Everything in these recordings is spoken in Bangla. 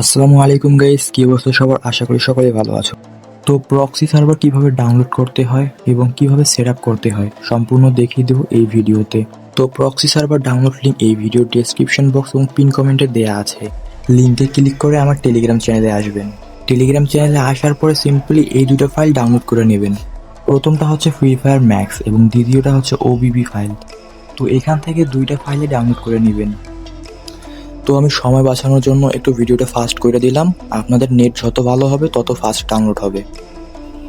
আসসালামু আলাইকুম গাইস কি অবস্থা সবার? আশা করি সকলে ভালো আছো। তো প্রক্সি সার্ভার কীভাবে ডাউনলোড করতে হয় এবং কীভাবে সেট করতে হয়, সম্পূর্ণ দেখিয়ে দেবো এই ভিডিওতে। তো প্রক্সি সার্ভার ডাউনলোড লিঙ্ক এই ভিডিও ডেসক্রিপশন বক্স এবং পিন কমেন্টে দেওয়া আছে। লিঙ্কে ক্লিক করে আমার টেলিগ্রাম চ্যানেলে আসবেন। টেলিগ্রাম চ্যানেলে আসার পরে সিম্পলি এই দুটো ফাইল ডাউনলোড করে নেবেন। প্রথমটা হচ্ছে ফ্রি ফায়ার ম্যাক্স এবং দ্বিতীয়টা হচ্ছে ওবিবি ফাইল তো এখান থেকে দুইটা ফাইলে ডাউনলোড করে নেবেন। তো আমি সময় বাঁচানোর জন্য একটু ভিডিওটা ফাস্ট করে দিলাম। আপনাদের নেট যত ভালো হবে, তত ফাস্ট ডাউনলোড হবে।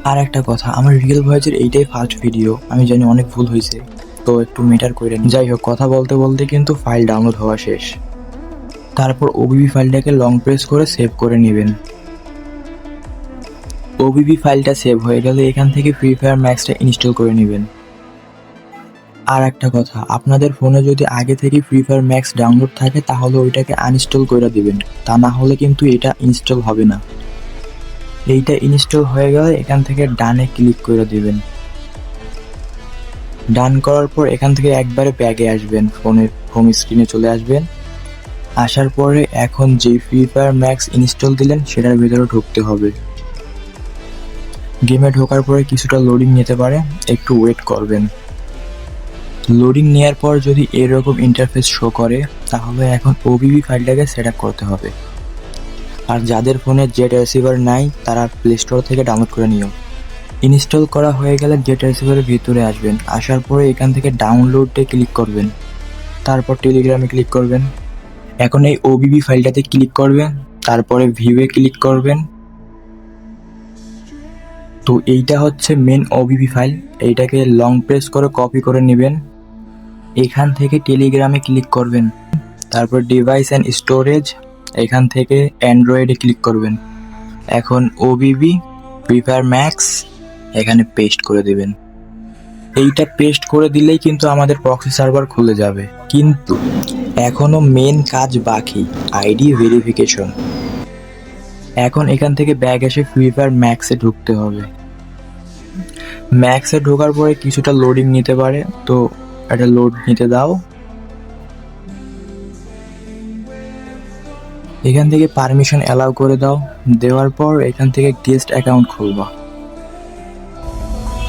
আর একটা কথা, আমার রিয়েল ভয়েসের এইটাই ফার্স্ট ভিডিও আমি জানি অনেক ভুল হয়েছে, তো একটু মেটার করে নিই। যাই হোক, কথা বলতে বলতে কিন্তু ফাইল ডাউনলোড হওয়া শেষ। তারপর ওবিবি ফাইলটাকে লং প্রেস করে সেভ করে নেবেন। ওবিবি ফাইলটা সেভ হয়ে গেলে এখান থেকে ফ্রি ফায়ার ম্যাক্সটা ইনস্টল করে নেবেন। আর একটা কথা, আপনাদের ফোনে যদি আগে থেকে ফ্রি ফায়ার ম্যাক্স ডাউনলোড থাকে, তাহলে ওইটাকে আনইনস্টল করে দিবেন। তা না হলে কিন্তু এটা ইনস্টল হবে না। এইটা ইনস্টল হয়ে গেলে এখান থেকে ডানে ক্লিক করে দিবেন। ডান করার পর এখান থেকে একবারে ব্যাগে আসবেন, ফোনের হোম স্ক্রিনে চলে আসবেন। আসার পরে এখন যে ফ্রি ফায়ার ম্যাক্স ইনস্টল দিলেন, সেটার ভিতরে ঢুকতে হবে। গেমে ঢোকার পরে কিছুটা লোডিং নিতে পারে, একটু ওয়েট করবেন। লোডিং নেওয়ার পর যদি এরকম ইন্টারফেস শো করে, তাহলে এখন ওবিবি ফাইলটাকে সেট আপ করতে হবে। আর যাদের ফোনে জেট রিসিভার নাই, তারা প্লে স্টোর থেকে ডাউনলোড করে নিও। ইনস্টল করা হয়ে গেলে জেট রিসিভারের ভিতরে আসবেন। আসার পরে এখান থেকে ডাউনলোডে ক্লিক করবেন। তারপর টেলিগ্রামে ক্লিক করবেন। এখন এই ওবিবি ফাইলটাতে ক্লিক করবেন। তারপরে ভিউয়ে ক্লিক করবেন। তো এইটা হচ্ছে মেন ওবিবি ফাইল এইটাকে লং প্রেস করে কপি করে নেবেন। এখান থেকে টেলিগ্রামে ক্লিক করবেন। তারপর ডিভাইস অ্যান্ড স্টোরেজ এখান থেকে অ্যান্ড্রয়েডে ক্লিক করবেন। এখন ওবিবি ফ্রি ফায়ার ম্যাক্স এখানে পেস্ট করে দেবেন। এইটা পেস্ট করে দিলেই কিন্তু আমাদের প্রক্সি সার্ভার খুলে যাবে। কিন্তু এখনও মেন কাজ বাকি আইডি ভেরিফিকেশন এখন এখান থেকে ব্যাগ এসে ফ্রি ফায়ার ম্যাক্সে ঢুকতে হবে। ম্যাক্সে ঢোকার পরে কিছুটা লোডিং নিতে পারে, তো একটা লোড নিতে দাও। এখান থেকে পারমিশন অ্যালাউ করে দাও। দেওয়ার পর এখান থেকে গেস্ট অ্যাকাউন্ট খুলবা।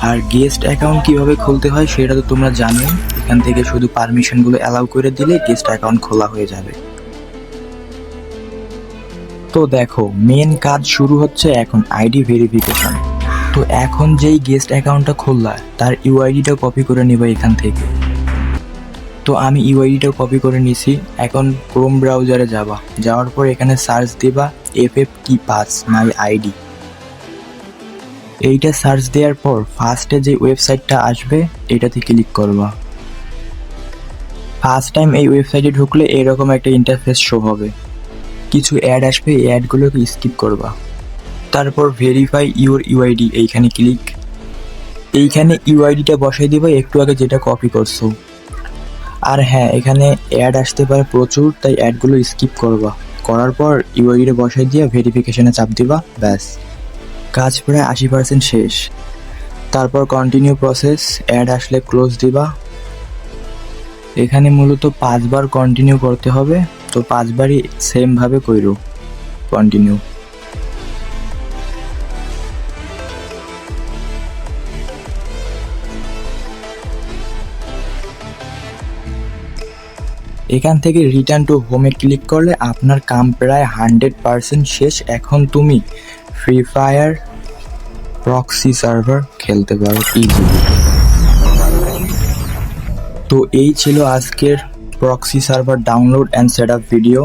আর গেস্ট অ্যাকাউন্ট কীভাবে খুলতে হয় সেটা তো তোমরা জানো এখান থেকে শুধু পারমিশনগুলো অ্যালাউ করে দিলে গেস্ট অ্যাকাউন্ট খোলা হয়ে যাবে। তো দেখো মেন কাজ শুরু হচ্ছে এখন আইডি ভেরিফিকেশন তো এখন যেই গেস্ট অ্যাকাউন্টটা খুললা, তার ইউআইডিটা কপি করে নেবে এখান থেকে। তো আমি ইউআইডিটা কপি করে নিছি। এখন ক্রোম ব্রাউজারে যাবা। যাওয়ার পর এখানে সার্চ দিবা এফ এফ কি পাস মাই আইডি এইটা সার্চ দেওয়ার পর ফার্স্টে যে ওয়েবসাইটটা আসবে, এটাতে ক্লিক করবা। ফার্স্ট টাইম এই ওয়েবসাইটে ঢুকলে এরকম একটা ইন্টারফেস শো হবে। কিছু অ্যাড আসবে, এই অ্যাডগুলোকে স্কিপ করবা। তারপর ভেরিফাই ইউর ইউআইডি এইখানে ক্লিক এইখানে ইউআইডিটা বসাই দিবা, একটু আগে যেটা কপি করছ। আর হ্যাঁ এখানে অ্যাড আসতে পারে প্রচুর, তাই অ্যাডগুলো স্কিপ করবা। করার পর ইউআইডিটা বসাই দিয়ে ভেরিফিকেশনে চাপ দিবা, ব্যাস। কাজ প্রায় আশি পার্সেন্ট শেষ। তারপর কন্টিনিউ প্রসেস অ্যাড আসলে ক্লোজ দিবা। এখানে মূলত পাঁচবার কন্টিনিউ করতে হবে, তো পাঁচবারই সেমভাবে কইরো কন্টিনিউ এখান থেকে রিটার্ন টু হোমে ক্লিক করলে আপনার কাম প্রায় হান্ড্রেড পারসেন্ট শেষ। এখন তুমি ফ্রি ফায়ার প্রক্সি সার্ভার খেলতে পারো ইজিলি তো এই ছিল আজকের proxy server download and set up video